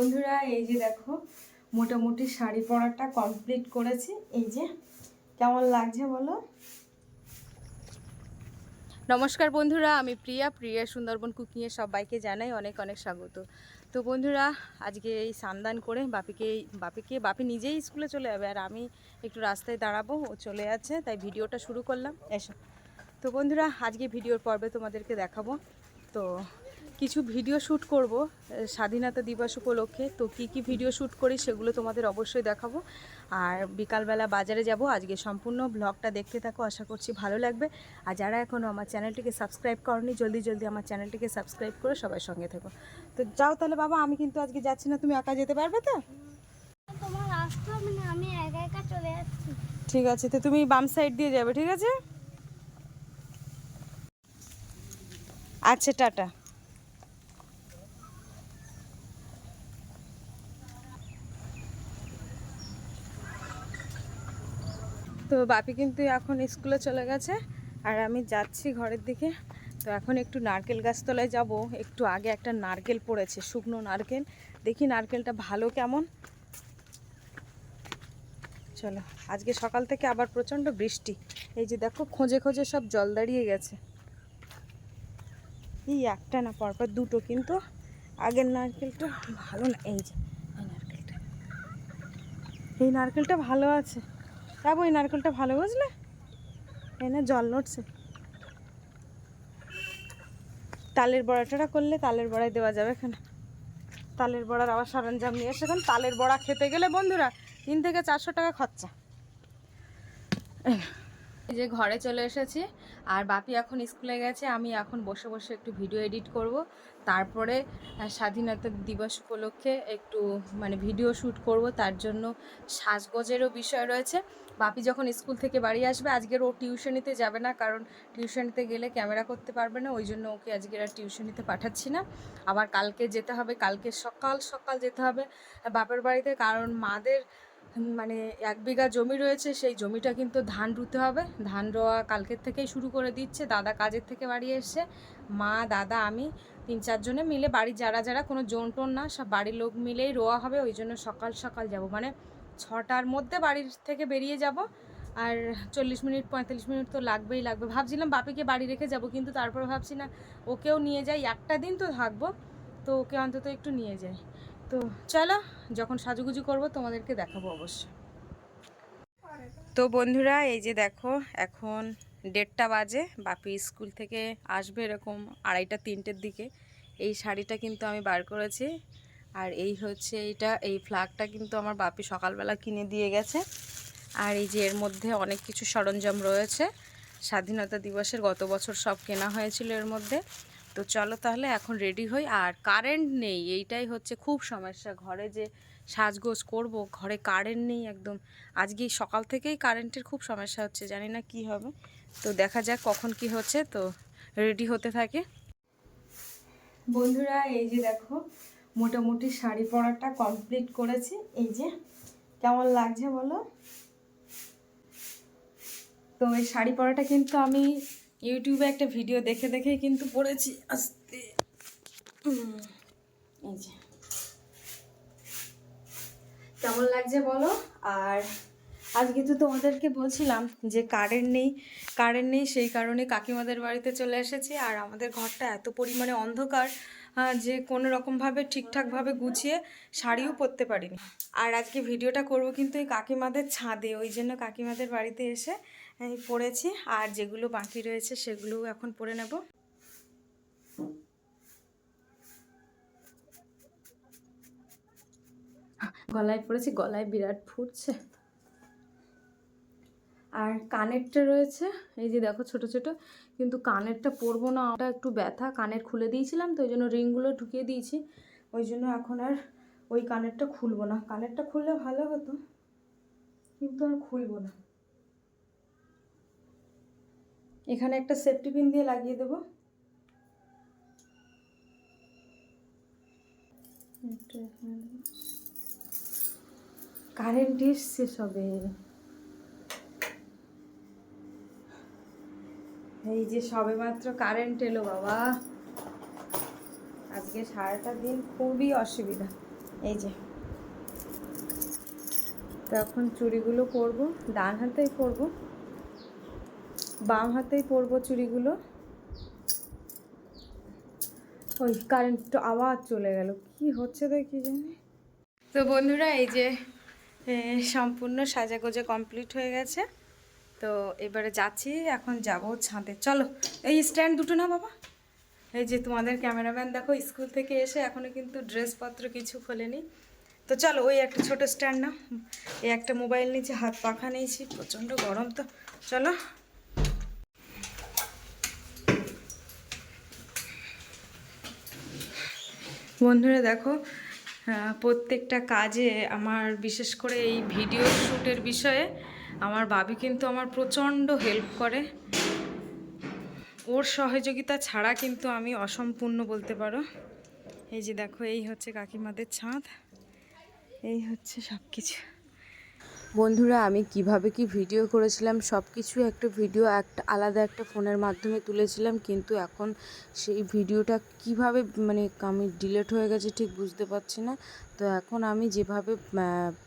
বন্ধুরা, এই যে দেখো, মোটামুটি শাড়ি পরাটা কমপ্লিট করেছি। এই যে, কেমন লাগছে বলো? নমস্কার বন্ধুরা, আমি প্রিয়া। প্রিয়া সুন্দরবন কুকিংয়ে সবাইকে জানাই অনেক অনেক স্বাগত। তো বন্ধুরা, আজকে এই সান্দান করে বাপিকে বাপিকে, বাপি নিজেই স্কুলে চলে যাবে আর আমি একটু রাস্তায় দাঁড়াবো, ও চলে যাচ্ছে, তাই ভিডিওটা শুরু করলাম। এসো। তো বন্ধুরা, আজকে ভিডিওর পর্বে তোমাদেরকে দেখাবো। তো কিছু ভিডিও শ্যুট করব স্বাধীনতা দিবস উপলক্ষে। তো কি কি ভিডিও শ্যুট করি সেগুলো তোমাদের অবশ্যই দেখাবো। আর বিকালবেলা বাজারে যাব আজকে সম্পূর্ণ ব্লগটা দেখতে থাকো আশা করছি ভালো লাগবে। আর যারা এখনও আমার চ্যানেলটিকে সাবস্ক্রাইব করনি জলদি জলদি আমার চ্যানেলটিকে সাবস্ক্রাইব করে সবাই সঙ্গে থেকো। তো যাও তাহলে বাবা আমি কিন্তু আজকে যাচ্ছি না তুমি একা যেতে পারবে তো? আমি একা একা চলে যাচ্ছি। ঠিক আছে তো তুমি বাম সাইড দিয়ে যাবে ঠিক আছে? আচ্ছা টাটা। তো বাপি কিন্তু এখন স্কুলে চলে গেছে আর আমি যাচ্ছি ঘরের দিকে। তো এখন একটু নারকেল গাছতলায় যাব। একটু আগে একটা নারকেল পড়েছে, শুকনো নারকেল। দেখি নারকেলটা ভালো কেমন। চলো, আজকে সকাল থেকে আবার প্রচণ্ড বৃষ্টি। এই যে দেখো, খোঁজে খোঁজে সব জল দাঁড়িয়ে গেছে। এই একটা না, পরপর দুটো কিন্তু। আগের নারকেলটা ভালো না, এই যে, এই নারকেলটা। এই নারকেলটা ভালো আছে। যাব এই নারকেলটা ভালো বুঝলে? এই না, জল নড়ছে। তালের বড়াটা করলে তালের বড়াই দেওয়া যাবে এখানে। তালের বড়ার আবার সরঞ্জাম নিয়ে এসে এখন তালের বড়া খেতে গেলে বন্ধুরা তিন থেকে চারশো টাকা খরচা। এই যে ঘরে চলে এসেছি, আর বাপি এখন স্কুলে গেছে, আমি এখন বসে বসে একটু ভিডিও এডিট করব। তারপরে স্বাধীনতা দিবস উপলক্ষে একটু মানে ভিডিও শ্যুট করব। তার জন্য সাজগোজেরও বিষয় রয়েছে। বাপি যখন স্কুল থেকে বাড়ি আসবে, আজকের ও টিউশনিতে যাবে না, কারণ টিউশনিতে গেলে ক্যামেরা করতে পারবে না, ওই জন্য ওকে আজকের আর টিউশনিতে পাঠাচ্ছি না। আবার কালকে যেতে হবে, কালকে সকাল সকাল যেতে হবে বাপের বাড়িতে, কারণ মাদের মানে এক বিঘা জমি রয়েছে, সেই জমিটা কিন্তু ধান রুতে হবে। ধান রোয়া কালকের থেকেই শুরু করে দিচ্ছে। দাদা কাজের থেকে বাড়ি এসছে। মা, দাদা, আমি তিন চারজনে মিলে বাড়ির যারা যারা কোনো জোন টোন না, সব বাড়ির লোক মিলেই রোয়া হবে, ওই জন্য সকাল সকাল যাব। মানে ছটার মধ্যে বাড়ির থেকে বেরিয়ে যাব, আর চল্লিশ মিনিট, পঁয়তাল্লিশ মিনিট তো লাগবেই লাগবে। ভাবছিলাম বাপিকে বাড়ি রেখে যাব, কিন্তু তারপর ভাবছি না, ওকেও নিয়ে যাই। একটা দিন তো থাকব, তো ওকে অন্তত একটু নিয়ে যাই। তো চলো, যখন সাজুগুজু করব, তোমাদেরকে দেখাবো অবশ্যই। তো বন্ধুরা, এই যে দেখো, এখন দেড়টা বাজে, বাপি স্কুল থেকে আসবে এরকম আড়াইটা, তিনটের দিকে। এই শাড়িটা কিন্তু আমি বার করেছি। আর এই হচ্ছে এইটা, এই ফ্লাগটা কিন্তু আমার বাপি সকালবেলা কিনে দিয়ে গেছে। আর এই যে এর মধ্যে অনেক কিছু সরঞ্জাম রয়েছে। স্বাধীনতা দিবসের গত বছর সব কেনা হয়েছিল এর মধ্যে। তো চলো তাহলে এখন রেডি হই। আর কারেন্ট নেই, এইটাই হচ্ছে খুব সমস্যা। ঘরে যে সাজগোজ করব, ঘরে কারেন্ট নেই একদম। আজকে সকাল থেকেই কারেন্টের খুব সমস্যা হচ্ছে, জানি না কি হবে। তো দেখা যাক কখন কি হচ্ছে। তো রেডি হতে থাকে। বন্ধুরা, এই যে দেখো, মোটামুটি শাড়ি পরাটা কমপ্লিট করেছি। এই যে, কেমন লাগছে বলো? তো এই শাড়ি পরাটা কিন্তু আমি ইউটিউবে একটা ভিডিও দেখে দেখেই কিন্তু পরেছি। আস্তে। এই যে। কেমন লাগছে বলো? আর আজকে তো তোমাদেরকে বলছিলাম যে কারেন্ট নেই কারেন্ট নেই সেই কারণে কাকিমাদের বাড়িতে চলে এসেছি আর আমাদের ঘরটা এত পরিমাণে অন্ধকার যে কোনো রকমভাবে ঠিকঠাকভাবে গুছিয়ে শাড়িও পরতে পারিনি। আর আজকে ভিডিওটা করব কিন্তু এই কাকিমাদের ছাদে, ওই জন্য কাকিমাদের বাড়িতে এসে পরেছি আর যেগুলো বাকি রয়েছে সেগুলোও এখন পরে নেব। গলায় পড়েছি, গলায় বিরাট ফুটছে। আর কানেরটা রয়েছে, এই যে দেখো ছোট ছোট, কিন্তু কানেরটা পরবো না, ওটা একটু ব্যথা, কানের খুলে দিয়েছিলাম, তো ওই জন্য রিংগুলো ঢুকিয়ে দিয়েছি, ওই জন্য এখন আর ওই কানেরটা খুলবো না। কানেরটা খুললে ভালো হতো, কিন্তু আর খুলবো না। এখানে একটা সেফটি পিন দিয়ে লাগিয়ে দেবো। কারেন্ট এসছে সবে এই যে সবে মাত্র কারেন্ট এলো বাবা। আজকে সারাটা দিন খুবই অসুবিধা। এই যে। তো এখন চুড়িগুলো পরবো, ডান হাতেই পরবো, বাম হাতেই পরবো চুড়িগুলো। ওই কারেন্ট আওয়াজ চলে গেল, কি হচ্ছে দেখি জানি। তো বন্ধুরা, এই যে সম্পূর্ণ সাজাগোজা কমপ্লিট হয়ে গেছে। তো এবারে যাচ্ছি, এখন যাব ছাদে চলো, এই স্ট্যান্ড দুটো না বাবা। এই যে তোমাদের ক্যামেরাম্যান, দেখো স্কুল থেকে এসে এখনও কিন্তু ড্রেসপত্র কিছু খোলেনি। তো চলো, ওই একটা ছোট স্ট্যান্ড না এই একটা মোবাইল নিয়েছি হাত পাখা নিয়েছি, প্রচণ্ড গরম তো। চলো। বন্ধুরা দেখো প্রত্যেকটা কাজে আমার, বিশেষ করে এই ভিডিও শ্যুটের বিষয়ে আমার বাবি কিন্তু আমার প্রচণ্ড হেল্প করে। ওর সহযোগিতা ছাড়া কিন্তু আমি অসম্পূর্ণ বলতে পারো। এই যে দেখো, এই হচ্ছে কাকিমাদের ছাদ। এই হচ্ছে সব কিছু বন্ধুরা, আমি কীভাবে কি ভিডিও করেছিলাম সব কিছু একটা ভিডিও একটা আলাদা একটা ফোনের মাধ্যমে তুলেছিলাম, কিন্তু এখন সেই ভিডিওটা কীভাবে মানে আমি ডিলেট হয়ে গেছে, ঠিক বুঝতে পারছি না। তো এখন আমি যেভাবে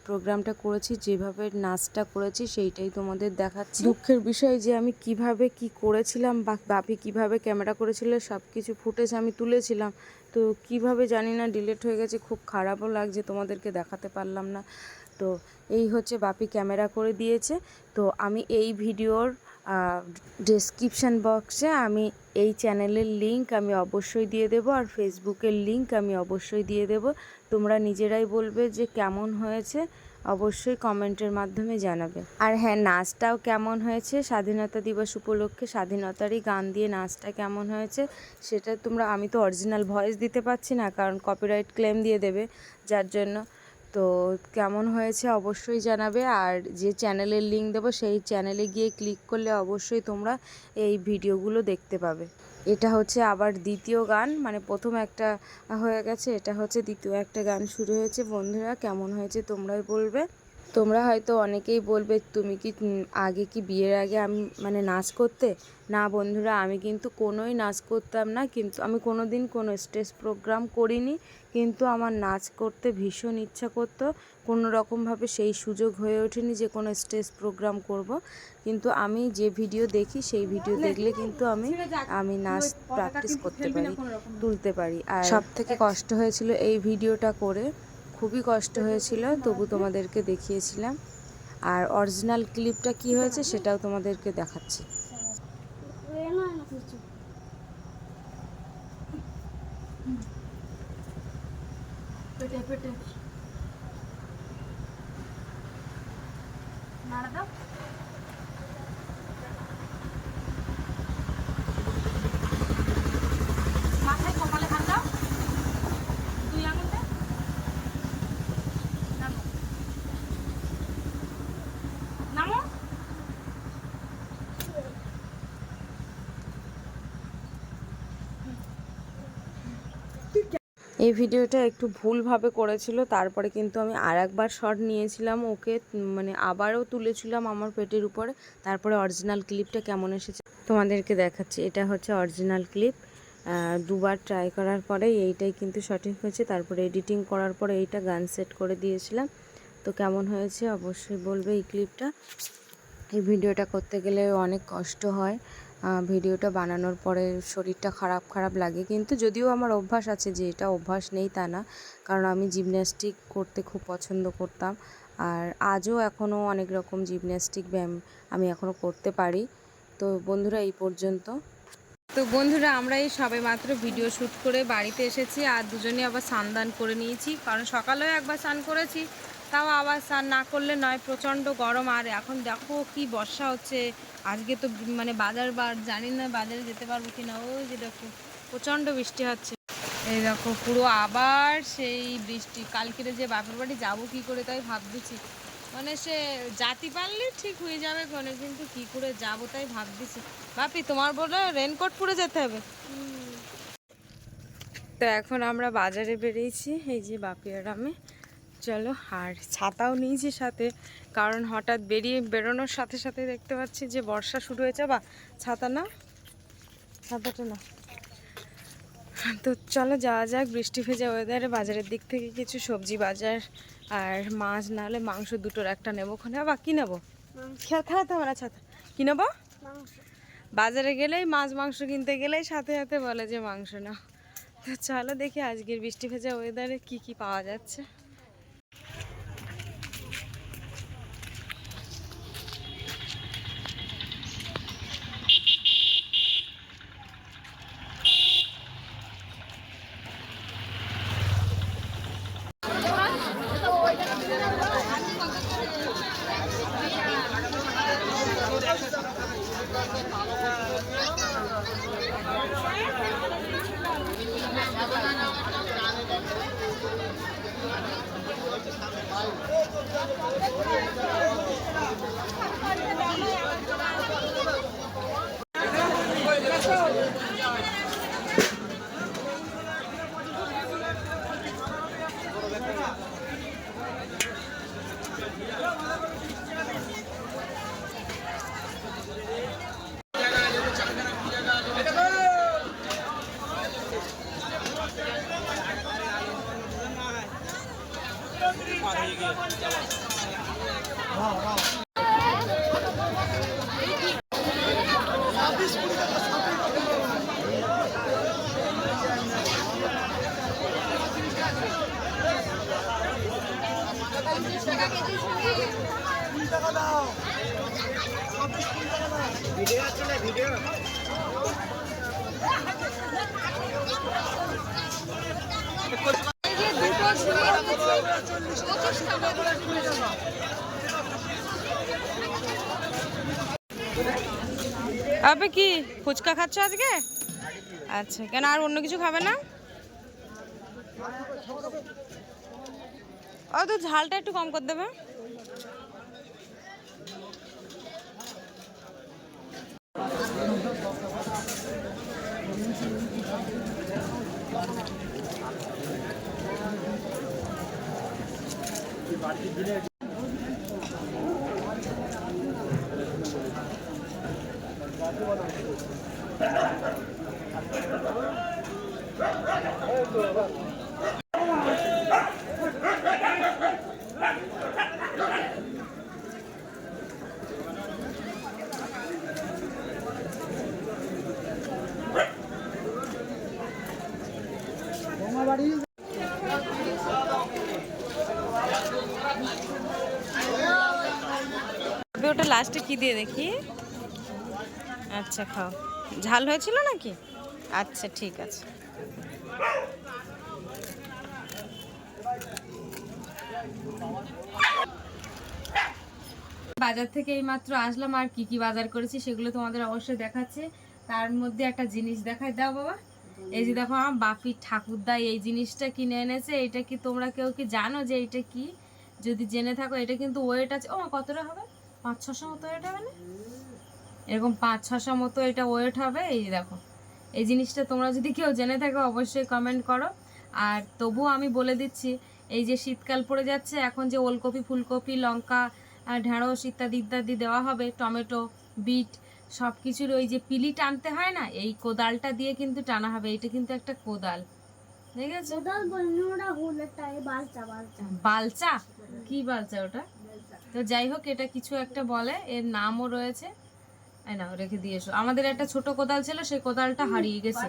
প্রোগ্রামটা করেছি, যেভাবে নাচটা করেছি, সেইটাই তোমাদের দেখাচ্ছি। দুঃখের বিষয় যে আমি কীভাবে কি করেছিলাম বা বাপি কীভাবে ক্যামেরা করেছিল সব কিছু ফুটেজ আমি তুলেছিলাম। তো কীভাবে জানি না, ডিলেট হয়ে গেছে, খুব খারাপও লাগছে, তোমাদেরকে দেখাতে পারলাম না। তো এই হচ্ছে বাপি ক্যামেরা করে দিয়েছে। তো আমি এই ভিডিওর ডেসক্রিপশান বক্সে আমি এই চ্যানেলের লিংক আমি অবশ্যই দিয়ে দেবো আর ফেসবুকের লিংক আমি অবশ্যই দিয়ে দেবো। তোমরা নিজেরাই বলবে যে কেমন হয়েছে, অবশ্যই কমেন্টের মাধ্যমে জানাবে। আর হ্যাঁ নাচটাও কেমন হয়েছে? স্বাধীনতা দিবস উপলক্ষে স্বাধীনতারই গান দিয়ে নাচটা কেমন হয়েছে, সেটা তোমরা, আমি তো অরিজিনাল ভয়েস দিতে পারছি না, কারণ কপিরাইট ক্লেম দিয়ে দেবে, যার জন্য তো কেমন হয়েছে অবশ্যই জানাবে। আর যে চ্যানেলের লিঙ্ক দেবো, সেই চ্যানেলে গিয়ে ক্লিক করলে অবশ্যই তোমরা এই ভিডিওগুলো দেখতে পাবে। এটা হচ্ছে আবার দ্বিতীয় গান মানে প্রথম একটা হয়ে গেছে, এটা হচ্ছে দ্বিতীয় একটা গান শুরু হয়েছে। বন্ধুরা, কেমন হয়েছে তোমরাই বলবে। তোমরা হয়তো অনেকেই বলবে তুমি কি আগে কি বিয়ের আগে আমি মানে নাচ করতে? না বন্ধুরা আমি কিন্তু কোনোই নাচ করতাম না কিন্তু আমি কোনো দিন কোনো স্টেজ প্রোগ্রাম করিনি কিন্তু আমার নাচ করতে ভীষণ ইচ্ছা করতো। কোনো রকমভাবে সেই সুযোগ হয়ে ওঠেনি যে কোনো স্টেজ প্রোগ্রাম করব। কিন্তু আমি যে ভিডিও দেখি সেই ভিডিও দেখলে কিন্তু আমি আমি নাচ প্র্যাকটিস করতে পারি তুলতে পারি। আর সব থেকে কষ্ট হয়েছিল এই ভিডিওটা করে। খুবই কষ্ট হয়েছিল, তবু তোমাদেরকে দেখিয়েছিলাম। আর অরিজিনাল ক্লিপটা কি হয়েছে সেটাও তোমাদেরকে দেখাচ্ছি। পেটে পেটে। এই ভিডিওটা একটু ভুলভাবে করেছিল, তারপরে কিন্তু আমি আর একবার শট নিয়েছিলাম ওকে মানে আবারও তুলেছিলাম আমার পেটের উপরে। তারপরে অরিজিনাল ক্লিপটা কেমন এসেছে তোমাদেরকে দেখাচ্ছি। এটা হচ্ছে অরিজিনাল ক্লিপ দুবার ট্রাই করার পরে এইটাই কিন্তু সঠিক হয়েছে। তারপরে এডিটিং করার পরে এইটা গান সেট করে দিয়েছিলাম। তো কেমন হয়েছে অবশ্যই বলবে এই ক্লিপটা এই ভিডিওটা করতে গেলে অনেক কষ্ট হয়। ভিডিওটা বানানোর পরে শরীরটা খারাপ খারাপ লাগে। কিন্তু যদিও আমার অভ্যাস আছে যে এটা অভ্যাস নেই তা না, কারণ আমি জিমন্যাস্টিক করতে খুব পছন্দ করতাম। আর আজও এখনও অনেক রকম জিমন্যাস্টিক ব্যায়াম আমি এখনও করতে পারি। তো বন্ধুরা, এই পর্যন্ত। তো বন্ধুরা, আমরা এই সবে মাত্র ভিডিও শ্যুট করে বাড়িতে এসেছি আর দুজনে আবার স্নান দান করে নিয়েছি। কারণ সকালেও একবার স্নান করেছি তাও আবার স্নান না করলে নয়, প্রচণ্ড গরম। আর এখন দেখো কি বর্ষা হচ্ছে। আজকে তো মানে বাজার বার জানি না বাজারে যেতে পারব কি না ওই যে দেখো, প্রচণ্ড বৃষ্টি হচ্ছে। এই দেখো, পুরো আবার সেই বৃষ্টি। কালকেরে যে বাপের বাড়ি যাব কি করে তাই ভাবতেছি। মানে সে জাতি পারলে ঠিক হয়ে যাবে কোনে কিন্তু কি করে যাব তাই ভাবতেছি। বাপি, তোমার বলে রেনকোট পরে যেতে হবে? তো এখন আমরা বাজারে বেরিয়েছি, এই যে বাপি আর আমি। চলো আর ছাতাও নিয়েছি সাথে কারণ হঠাৎ বেরিয়ে বেরোনোর সাথে সাথে দেখতে পাচ্ছি যে বর্ষা শুরু হয়েছে। বা ছাতা না ছাতাটা না তো চলো যাওয়া যাক বৃষ্টি ভেজা ওয়েদারে বাজারের দিক থেকে কিছু সবজি বাজার আর মাছ না হলে মাংস দুটোর একটা নেব ওখানে। আবার কি নেব? ছাতা আমার ছাতা। কি নেব? বাজারে গেলেই মাছ মাংস কিনতে গেলেই সাথে সাথে বলে যে মাংস না তো চলো দেখি আজকের বৃষ্টি ভেজা ওয়েদারে কি কি পাওয়া যাচ্ছে। আপনি কি, ফুচকা খাচ্ছ আজকে? আচ্ছা কেন আর অন্য কিছু খাবে না? ও, তো ঝালটা একটু কম করে দেবে। তবে ওটা লাস্টে কি দিয়ে দেখি। আচ্ছা খাও। ঝাল হয়েছিল নাকি? আচ্ছা ঠিক আছে। বাজার থেকে এইমাত্র আসলাম আর কি কি বাজার করেছি সেগুলো তোমাদের অবশ্যই দেখাচ্ছে। তার মধ্যে একটা জিনিস দেখায় দাও বাবা। এই যে দেখো, আমার বাপির ঠাকুরদা এই জিনিসটা কিনে এনেছে। এটা কি তোমরা কেউ কি জানো যে এটা কি? যদি জেনে থাকো, এটা কিন্তু ওয়েট আছে। ও কতটা হবে? পাঁচ ছশো মতো ওয়েট হবে না? এরকম পাঁচ ছশো মতো এটা ওয়েট হবে? এই দেখো এই জিনিসটা তোমরা যদি কেউ জেনে থাকো অবশ্যই কমেন্ট করো। আর তবুও আমি বলে দিচ্ছি এই যে শীতকাল পড়ে যাচ্ছে এখন যে ওলকপি ফুলকপি লঙ্কা ঢেঁড়স ইত্যাদি ইত্যাদি দেওয়া হবে টমেটো বিট সব কিছুর ওই যে পিলি টানতে হয় না এই কোদালটা দিয়ে কিন্তু টানা হবে এটা কিন্তু একটা কোদাল। টাই বালচা বালচা। বালচা? কি বালচা ওটা? তো যাই হোক এটা কিছু একটা বলে। এর নামও রয়েছে। নাও রেখে দিয়ে এসো। আমাদের একটা ছোট কোদাল ছিল সেই কোদালটা হারিয়ে গেছে।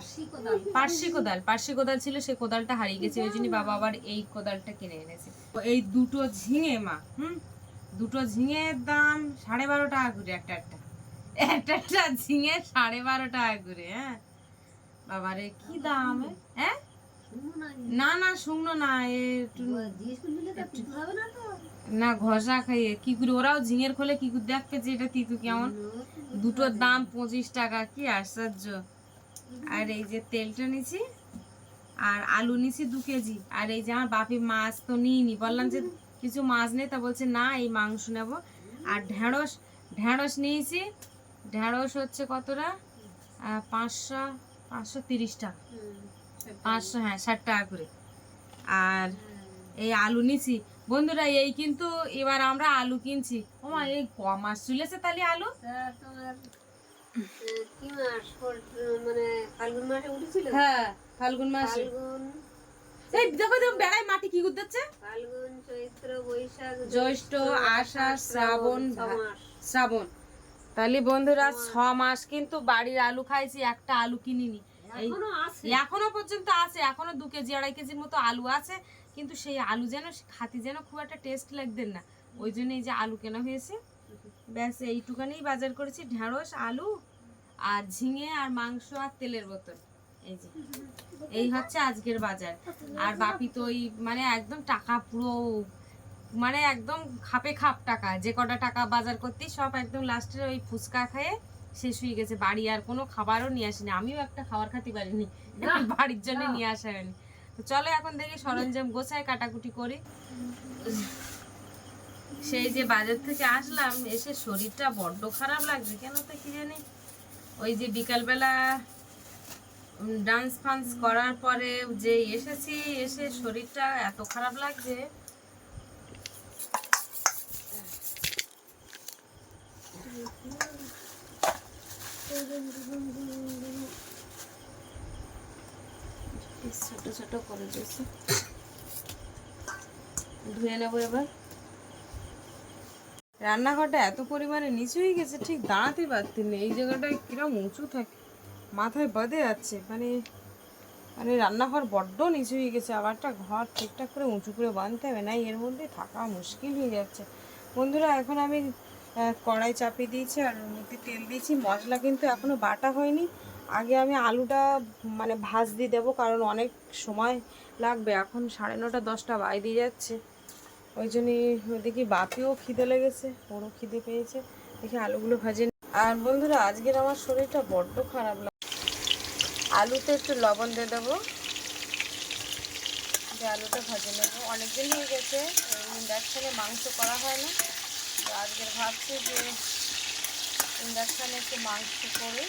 পার্সি কোদাল। পার্সি কোদাল ছিল সেই কোদালটা হারিয়ে গেছে। ওই জন্য বাবা আবার এই কোদালটা কিনে এনেছে। এই দুটো ঝিঙে মা হুম? দুটো ঝিঙের দাম সাড়ে বারো টাকা করে একটা একটা। একটা একটা ঝিঙে সাড়ে বারো টাকা করে হ্যাঁ? বাবারে কি দাম? হ্যাঁ? না না শুকনো না এ একটু না ঘষা খাইয়ে। কি করে? ওরাও ঝিঙের খোলে কি করে? দেখবে যে এটা তিতু কেমন। দুটোর দাম পঁচিশ টাকা। কি আশ্চর্য। আর এই যে তেলটা নিছি, আর আলু নিছি দু কেজি। আর এই যে আমার বাপি মাছ তো নিইনি। বললাম যে কিছু মাছ নেই, তা বলছে, না, এই মাংস নেব। আর ঢেঁড়স ঢেঁড়স নিয়েছি। ঢেঁড়স হচ্ছে কতটা? পাঁচশো পাঁচশো তিরিশ টাকা। পাঁচশো হ্যাঁ ষাট টাকা করে। আর এই আলু নিছি। বন্ধুরা এই কিন্তু এবার আমরা আলু কিনছি। ও মা এই ক মাস চলেছে তাহলে আলু? তোমার কি মাস ফাল্গুন মাসে উঠেছিল? হ্যাঁ ফাল্গুন মাসে। এই দেখো দেখো বেড়ায় মাটি কি করতেছে ফাল্গুন চৈত্র বৈশাখ জ্যৈষ্ঠ আষাঢ় শ্রাবণ। শ্রাবণ তাহলে বন্ধুরা ছ মাস কিন্তু বাড়ির আলু খাইছি একটা আলু কিনিনি। এখনও এখনও পর্যন্ত আছে এখনও দু কেজি আড়াই কেজির মতো আলু আছে। কিন্তু সেই আলু যেন খাতি যেন খুব একটা টেস্ট লাগতেন না। ওই জন্য এই যে আলু কেনা হয়েছে। ব্যাস এইটুখানেই বাজার করেছি। ঢেঁড়স আলু আর ঝিঙে আর মাংস আর তেলের বোতল। এই যে। এই হচ্ছে আজকের বাজার। আর বাপি তো ওই মানে একদম টাকা পুরো মানে একদম খাপে খাপ টাকা। যে কটা টাকা বাজার করতেই সব একদম লাস্টে ওই ফুচকা খেয়ে শেষ হয়ে গেছে। বাড়ি আর কোনো খাবারও নিয়ে আসেনি। আমিও একটা খাবার খেতে পারিনি। বাড়ির জন্য নিয়ে আসা হয়নি। তো চলো এখন দেখি সরঞ্জাম গোছায় কাটাকুটি করি। সেই যে বাজার থেকে আসলাম, এসে শরীরটা বড্ড খারাপ লাগছে। কেন তো কি জানি? ওই যে বিকালবেলা ডান্স ফান্স করার পরে যে এসেছি, এসে শরীরটা এত খারাপ লাগছে। ছোট ছোট করে দিয়েছি ধুয়ে নেব এবার। রান্নাঘরটা এত পরিমাণে নিচু হয়ে গেছে, ঠিক দাঁড়াতে পারতি না। এই জায়গাটায় কিরম উঁচু থাকে, মাথায় বাঁধে যাচ্ছে মানে মানে রান্নাঘর বড্ড নিচু হয়ে গেছে। আবার একটা ঘর ঠিকঠাক করে উঁচু করে বাঁধতে হবে না এর মধ্যে থাকা মুশকিল হয়ে যাচ্ছে। বন্ধুরা, এখন আমি কড়াই চাপিয়ে দিয়েছি আর মধ্যে তেল দিয়েছি। মশলা কিন্তু এখনও বাটা হয়নি। আগে আমি আলুটা মানে ভাজ দিয়ে দেবো, কারণ অনেক সময় লাগবে। এখন সাড়ে নটা, দশটা বাই দিয়ে যাচ্ছে। ওই জন্যই দেখি বাপিও খিদে লেগেছে, ওরও খিদে পেয়েছে। দেখি আলুগুলো ভাজে আর বন্ধুরা, আজকের আমার শরীরটা বড্ড খারাপ লাগে আলুতে একটু লবণ দিয়ে দেবো। যে আলুটা ভাজে নেব। অনেকদিন হয়ে গেছে, ইন্ডাকশানে মাংস করা হয় না। তো আজকের ভাবছি যে ইন্ডাকশানে একটু মাংস করে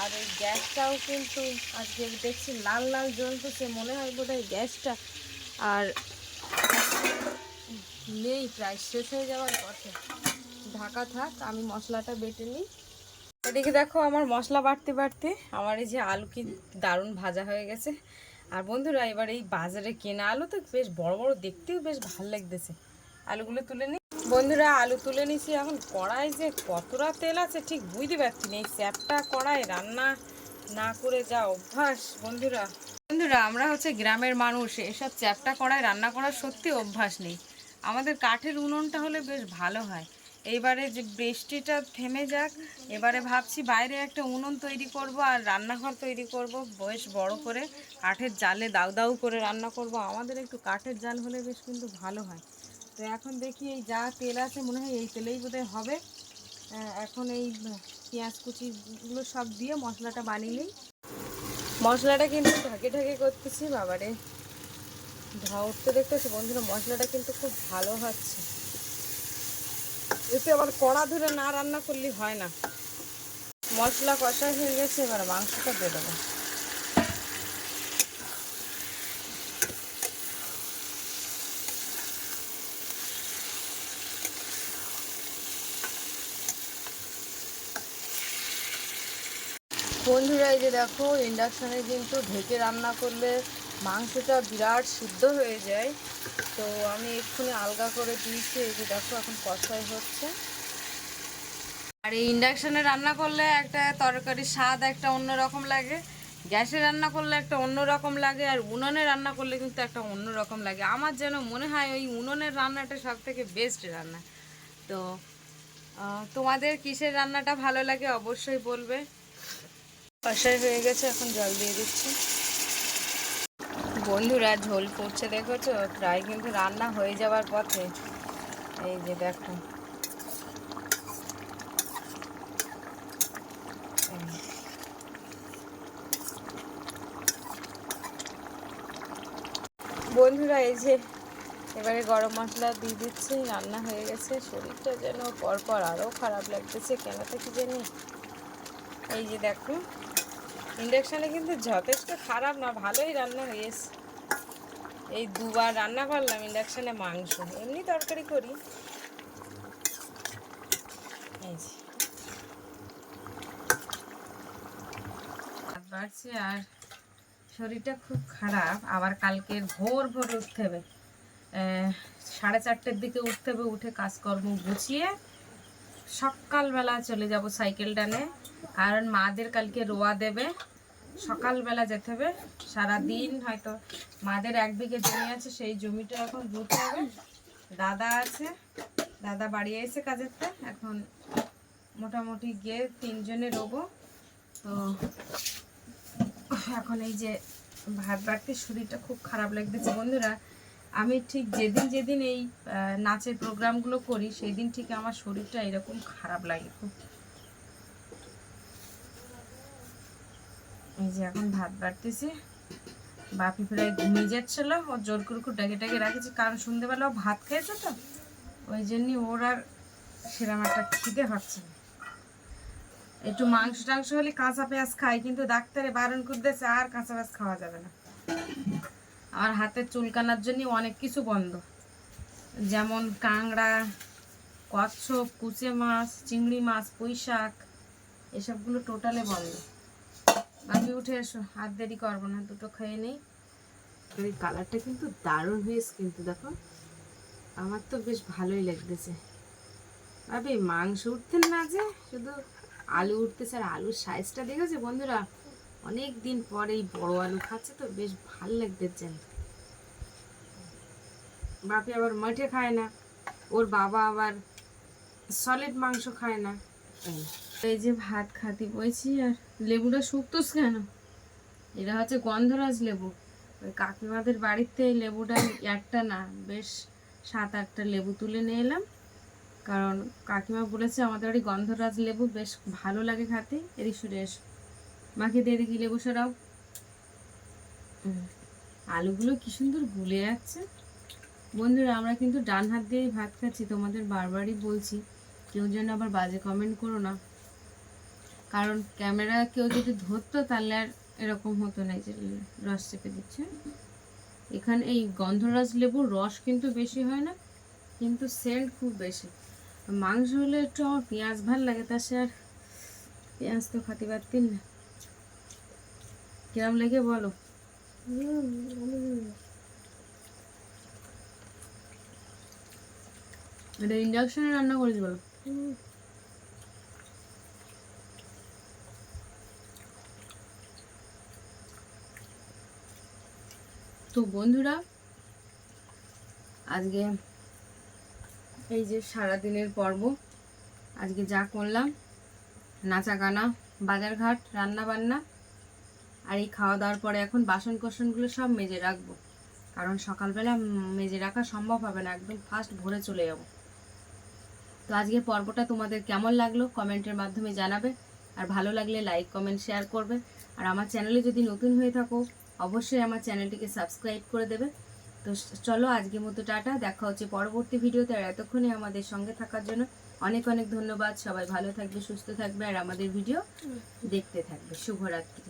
আর ওই গ্যাসটাও কিন্তু আজকে দেখছি লাল লাল জ্বলতেছে, মনে হয় বোধহয় গ্যাসটা। আর নেই, প্রায় শেষ হয়ে যাওয়ার পথে। ঢাকা থাক, আমি মশলাটা বেটে নিই। এদিকে দেখো আমার মশলা বাড়তে বাড়তে আমার এই যে আলু কি দারুণ ভাজা হয়ে গেছে। আর বন্ধুরা, এবার এই বাজারে কেনা আলু তো বেশ বড় বড়, দেখতেও বেশ ভালো লাগতেছে। আলুগুলো তুলে নিই বন্ধুরা, আলু তুলে নিছি এখন। কড়াই যে কতটা তেল আছে, ঠিক বুঝতে পারছি না। এই চ্যাপটা কড়াই রান্না না করে যা অভ্যাস, বন্ধুরা। বন্ধুরা, আমরা হচ্ছে গ্রামের মানুষ। এসব চ্যাপটা কড়াই রান্না করার সত্যি অভ্যাস নেই। আমাদের কাঠের উনুনটা হলে বেশ ভালো হয়। এইবারে যে বৃষ্টিটা থেমে যাক, এবারে ভাবছি বাইরে একটা উনুন তৈরি করব আর রান্নাঘর তৈরি করব। বেশ বড় করে কাঠের জালে দাউ দাউ করে রান্না করব। আমাদের একটু কাঠের জাল হলে বেশ কিন্তু ভালো হয়। তো এখন দেখি এই যা তেল আছে, মনে হয় এই তেলেই বোধহয় হবে। এখন এই পেঁয়াজ কুচিগুলো সব দিয়ে মশলাটা বানিয়ে নিই। মশলাটা কিন্তু ঢাকে ঢাকে করতেছি, বাবারে। ধোয়া উঠতে দেখতেছি, বন্ধুরা, মশলাটা কিন্তু খুব ভালো হচ্ছে। এতে আবার কড়া ধরে না রান্না করলে হয় না। মশলা কষা হয়ে গেছে, এবার মাংসটা দিয়ে দেবো। বন্ধুরা এই যে দেখো, ইন্ডাকশানে কিন্তু ঢেকে রান্না করলে মাংসটা বিরাট সিদ্ধ হয়ে যায়। তো আমি এক্ষুনি আলগা করে দিয়েছি, এই যে দেখো এখন কষাই হচ্ছে। আর এই ইন্ডাকশানে রান্না করলে একটা তরকারির স্বাদ একটা অন্যরকম লাগে। গ্যাসে রান্না করলে একটা অন্যরকম লাগে, আর উনুনে রান্না করলে কিন্তু একটা অন্যরকম লাগে। আমার যেন মনে হয় ওই উনুনের রান্নাটা সব থেকে বেস্ট রান্না। তো তোমাদের কিসের রান্নাটা ভালো লাগে অবশ্যই বলবে। কষাই হয়ে গেছে, এখন জল দিয়ে দিচ্ছি। বন্ধুরা, ঝোল পড়ছে দেখেছ? প্রায় কিন্তু রান্না হয়ে যাওয়ার পথে। এই যে দেখো। বন্ধুরা, এই যে এবারে গরম মশলা দিয়ে দিচ্ছি, রান্না হয়ে গেছে। শরীরটা যেন পরপর আরও খারাপ লাগতেছে, কেন থেকে জানি? এই যে দেখো। ইন্ডাকশানে কিন্তু যথেষ্ট খারাপ না, ভালোই রান্না হয়েছে এই দুবার রান্না করলাম ইন্ডাকশানে মাংস। এমনি তরকারি করি। এই আর শরীরটা খুব খারাপ। আবার কালকে ভোর ভোর উঠতে হবে। সাড়ে চারটের দিকে উঠতে হবে, উঠে কাজকর্ম গুছিয়ে সকালবেলা চলে যাব সাইকেল টানে। কারণ মাদের কালকে রোয়া দেবে। সকালবেলা যেতে হবে। সারাদিন হয়তো মাদের এক বিঘে জমি আছে, সেই জমিটা এখন রুতে হবে। দাদা আছে। দাদা বাড়ি এসে কাজেরতে এখন মোটামুটি গিয়ে তিনজনে রোবো। তো এখন এই যে ভাত বাড়তে শরীরটা খুব খারাপ লাগতেছে। বন্ধুরা, আমি ঠিক যেদিন যেদিন এই নাচের প্রোগ্রামগুলো করি সেই দিন ঠিক আমার শরীরটা এরকম খারাপ লাগে খুব। এই যে এখন ভাত বাড়তেছি। বাপি প্রায় ঘুমিয়ে যাচ্ছিল, ও জোর করে ডেকে ডেকে রাখেছি, কারণ সন্ধ্যেবেলা ও ভাত খেয়েছে তো, ওই জন্যই ওর আর সেরকম একটা খিদে হচ্ছে না। একটু মাংস টাংস হলে কাঁচা পেঁয়াজ খাই কিন্তু ডাক্তারে বারণ করতেছে, আর কাঁচা পেঁয়াজ খাওয়া যাবে না। আমার হাতের চুলকানার জন্য অনেক কিছু বন্ধ। যেমন কাংড়া কচ্ছপ, কুচে মাছ, চিংড়ি মাছ পুঁই শাক এসবগুলো টোটালে বন্ধ। বাকি উঠে এসো হাত দেরি করব না, দুটো খেয়ে নেই। এই কালারটা কিন্তু দারুণ হয়েছে কিন্তু দেখো। আমার তো বেশ ভালোই লাগতেছে। ভাবি মাংস উঠতে না যে, শুধু আলু উঠতেছে আর আলুর সাইজটা দেখেছে বন্ধুরা? অনেক দিন পরে এই বড় আলু খাচ্ছে তো বেশ ভালো লাগতেছে। বাপি আবার মাঠে খায় না, ওর বাবা আবার সলিড মাংস খায় না। এই। যে ভাত খাতি বইছি আর লেবুটা শুকতোস কেন? এটা হচ্ছে গন্ধরাজ লেবু। ওই কাকিমাদের বাড়িতে এই লেবুটা একটা না, বেশ সাত আটটা লেবু তুলে নিয়ে এলাম। কারণ কাকিমা বলেছে, আমাদের বাড়ি গন্ধরাজ লেবু, বেশ ভালো লাগে খেতে। এদিক সরে এসো। মাকে দিয়ে দেখি, লেবু সরাও। আলুগুলো কি সুন্দর গুলে যাচ্ছে। বন্ধুরা, আমরা কিন্তু ডান হাত দিয়েই ভাত খাচ্ছি। তোমাদের বারবারই বলছি, কেউ যেন আবার বাজে কমেন্ট করো না। কারণ ক্যামেরা কেউ যদি ধরতো, তাহলে আর এরকম হতো না যে রস চেপে দিচ্ছে। এখানে এই গন্ধরাজ লেবুর রস কিন্তু বেশি হয় না, কিন্তু সেন্ট খুব বেশি। মাংস হলে একটু আমার পেঁয়াজ ভালো লাগে, তা সে আর পেঁয়াজ তো খাতে পারতেন না। কিরম লেগে বলো? এটা ইন্ডাকশনে রান্না করেছি বলো? তো বন্ধুরা, আজকে এই যে সারাদিনের পর্ব, আজকে যা করলাম নাচা গানা বাজারঘাট রান্না বান্না আর এই খাওয়া দাওয়ার পরে এখন বাসন কোসনগুলো সব মেজে রাখব। কারণ সকালবেলা মেজে রাখা সম্ভব হবে না, একদম ফার্স্ট ভোরে চলে যাব। তো আজকে পর্বটা তোমাদের কেমন লাগল কমেন্টের মাধ্যমে জানাবে, আর ভালো লাগলে লাইক, কমেন্ট, শেয়ার করবে। আর আমার চ্যানেলে যদি নতুন হয়ে থাকো অবশ্যই আমার চ্যানেলটিকে সাবস্ক্রাইব করে দেবে। তো চলো আজকের মতো টাটা দেখা হচ্ছে পরবর্তী ভিডিওতে আর এতক্ষণে আমাদের সঙ্গে থাকার জন্য অনেক অনেক ধন্যবাদ। সবাই ভালো থাকবে সুস্থ থাকবে আর আমাদের ভিডিও দেখতে থাকবে। শুভরাত্রি।